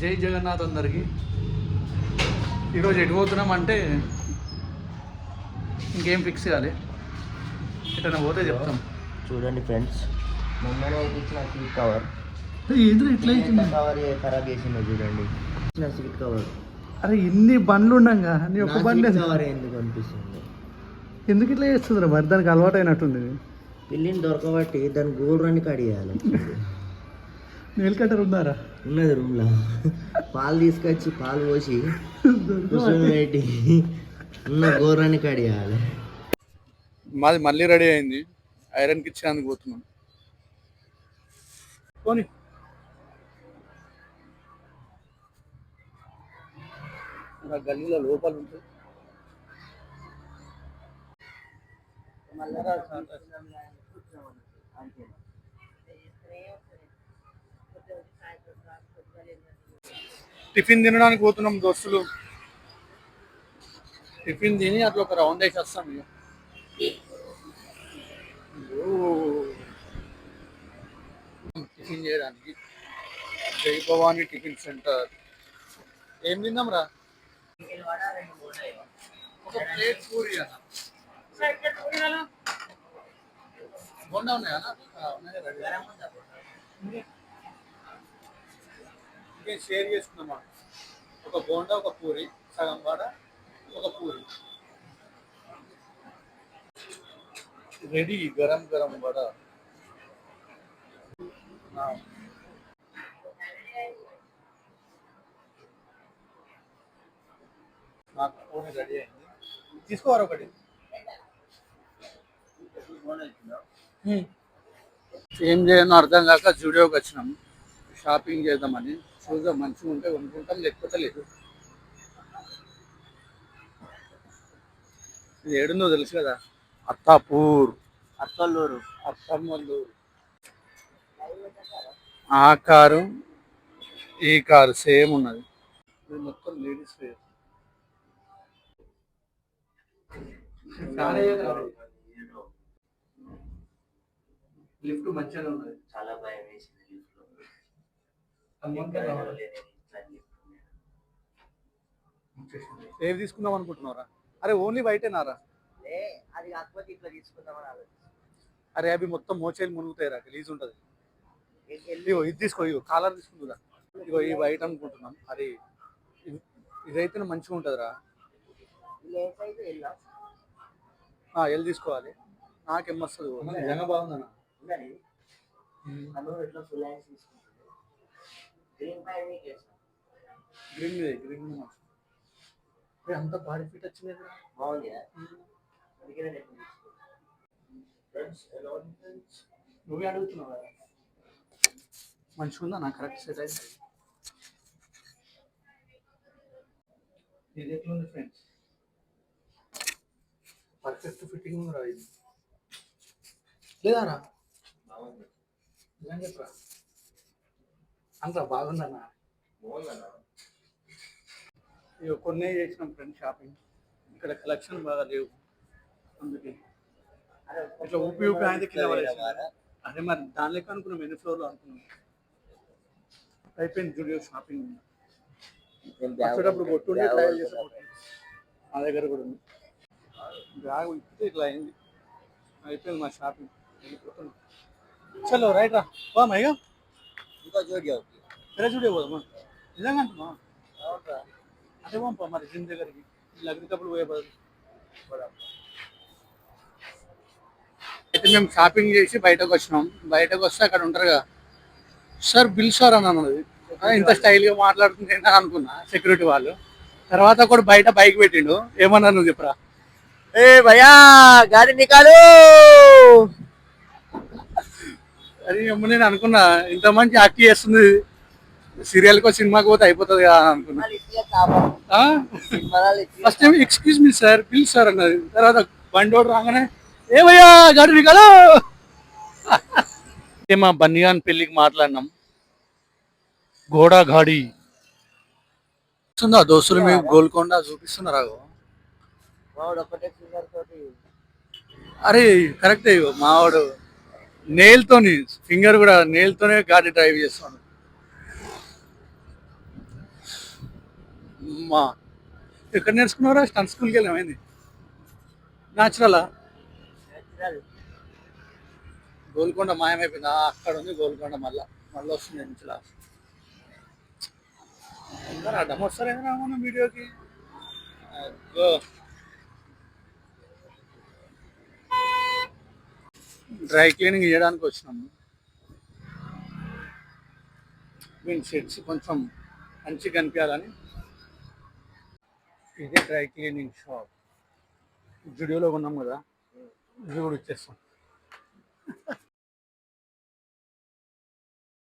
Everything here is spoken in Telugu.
జై జగన్నాథ్ అందరికి. ఈరోజు ఎటు పోతున్నాం అంటే ఇంకేం ఫిక్స్ కాలే ఎటన్నా పోతే చెప్తాం. చూడండి ఫ్రెండ్స్ ఇచ్చిన సీట్ కవర్. ఏంద్ర ఇట్లా కవర్ ఖరాబ్ చేసిందో చూడండి. ఇచ్చిన సీట్ కవర్. అరే ఇన్ని బండ్లు ఉండంగా నీ ఒక్క బండి ఎందుకు? కవర్ ఎందుకు అనిపిస్తుంది? ఎందుకు ఇట్లా చేస్తుందిరా? మరి దానికి అలవాటు అయినట్టుంది పిల్లిని దొరకబట్టి దాని గోల్రని కడియాలి నెయిల్ కట్టర్ ఉందారా ఉన్నది రూమ్లో. పాలు తీసుకొచ్చి పాలు పోసి పెట్టి ఉన్న గోర్రని కడియాలి మాది మళ్ళీ రెడీ అయింది. ఐరన్ ఇచ్చేందుకు పోతున్నాను పోనీ. నా గల్లీలో లోపల మళ్ళీ టిఫిన్ తినడానికి పోతున్నాం దోస్తులు. టిఫిన్ తిని అట్లా ఒక రౌండ్ వేసి వస్తాం ఇక. టిఫిన్ చేయడానికి జై భవానీ టిఫిన్ సెంటర్. ఏం తిందాం రా? ఒక ప్లేట్ పూరి అన్న. బోండా ఉన్నాయా అన్న? ఆ, ఉన్నాయి రెడీ. ఇంకేం షేర్ చేసుకుందామా ఒక బోండా ఒక పూరి సగం వాడ ఒక పూరి. రెడీ గరం గరం వడ. నాకు రెడీ అయింది. తీసుకోవారు ఒకటి. ఏం చేయను అర్థం కాక జూడియోకి వచ్చినాం. షాపింగ్ చేద్దామని. చూద్దాం మంచిగా ఉంటే కొనుక్కుంటాం లేకపోతే లేదు. ఇది ఏడుందో తెలుసు కదా? అత్తాపూర్. అత్తల్లూరు. అత్తమ్మల్లూరు. ఆ కారు ఈ కారు సేమ్ ఉన్నది. ఇది మొత్తం లేడీస్ వేర్. లిఫ్ట్ మంచిగా ఉన్నది చాలా భయం ఏవి తీసుకుందాం అనుకుంటున్నారా అరే ఓన్లీ వైటేనారా? అది కాకపోతే ఇట్లా తీసుకుందామని ఆలోచన అరే అవి మొత్తం మోచేలు మునుగుతాయి రా గలీజ్ ఉంటుంది. ఇగో ఇది తీసుకో ఇగో కాలర్ తీసుకుందా ఇగో ఈ వైట్ అనుకుంటున్నాం. అరే ఇది- ఇదైతే మంచిగా ఉంటుందిరా. ఆ, ఎల్ తీసుకోవాలి. నాకేం వస్తుంది బాగుందన్న? గ్రీన్ మీద గ్రీన్ మీద అంత బాడీ ఫిట్ వచ్చింది బాగుంది. నువ్వే అడుగుతున్నావు? కదా మంచిగా ఉందా నా కరెక్ట్ సెట్ అయితే. ఇది ఎట్లా ఉంది ఫ్రెండ్స్ పర్ఫెక్ట్ ఫిట్టింగ్ ఉంది రా ఇది లేదా రా చెప్పరా? అంత బాగుందన్న. ఇక కొన్నే చేసినాం ఫ్రెండ్ షాపింగ్ ఇక్కడ కలెక్షన్ బాగా లేవు. అందుకే. ఇట్లా ఊపి ఊపి ఆయన కింద. అదే మరి దాని లెక్క అనుకున్నాం ఎన్ని ఫ్లోర్లో అనుకున్నాం. అయిపోయింది జుడియో షాపింగ్ వచ్చేటప్పుడు కొట్టుండి ట్రయల్ చేసి కొట్టుండి. మా దగ్గర కూడా ఉంది. బ్యాగ్ ఇప్పితే ఇట్లా అయింది. అయిపోయింది మా షాపింగ్ వెళ్ళిపోతున్నాం. చలో రైట్ రా. బా జోడి అవుతుంది పోదామా నిజంగా అంటున్నా అదే పంపా మరి జిమ్ దగ్గరికి. లగ్నకప్పుడు పోయే బదులు. అయితే మేము షాపింగ్ చేసి బయటకు వచ్చినాం. బయటకు వస్తే అక్కడ ఉంటారుగా సార్ బిల్ సార్ అని అన్నది ఆ, ఇంత స్టైల్గా మాట్లాడుతుంది ఏంటని అనుకున్నా సెక్యూరిటీ వాళ్ళు. తర్వాత కూడా బయట బైక్ పెట్టిండు. ఏమన్నా నువ్వు చెప్పరా? ఏ భయా గాడి నికాలు అది నేను అనుకున్నా ఇంత మంచి యాక్ట్ చేస్తుంది సీరియల్కో సినిమాకి పోతే అయిపోతుంది కదా అని అనుకున్నా. First time excuse me sir bill sir అన్నది. తర్వాత బండోడు రాగానే ఏమయ్యా గాడి అయితే మా బన్నిగాన్ పెళ్ళికి మాట్లాడినాం. గోడా గాడి. చూస్తుందా దోస్తులు మీకు గోల్కొండ చూపిస్తున్నారా అరే కరెక్టే మావాడు. నేల్తోని ఫింగర్ కూడా నేల్తోనే గాడి డ్రైవ్ చేస్తాను. మా ఎక్కడ నేర్చుకున్నారా స్టన్ స్కూల్కి వెళ్ళామైంది న్యాచురలా గోల్కొండ మాయమైపోయింది. అక్కడ ఉంది గోల్కొండ మళ్ళా. మళ్ళీ వస్తుంది నుంచి అందరూ అడ్డం వస్తారేమో మనం వీడియోకి? డ్రై క్లీనింగ్ చేయడానికి వచ్చినాము మీన్ సెట్స్ కొంచెం మంచిగా కనిపించాలని. ఇదే డ్రై క్లీనింగ్ షాప్. జుడియోలో ఉన్నాం కదా. ఇది కూడా ఇచ్చేస్తాం.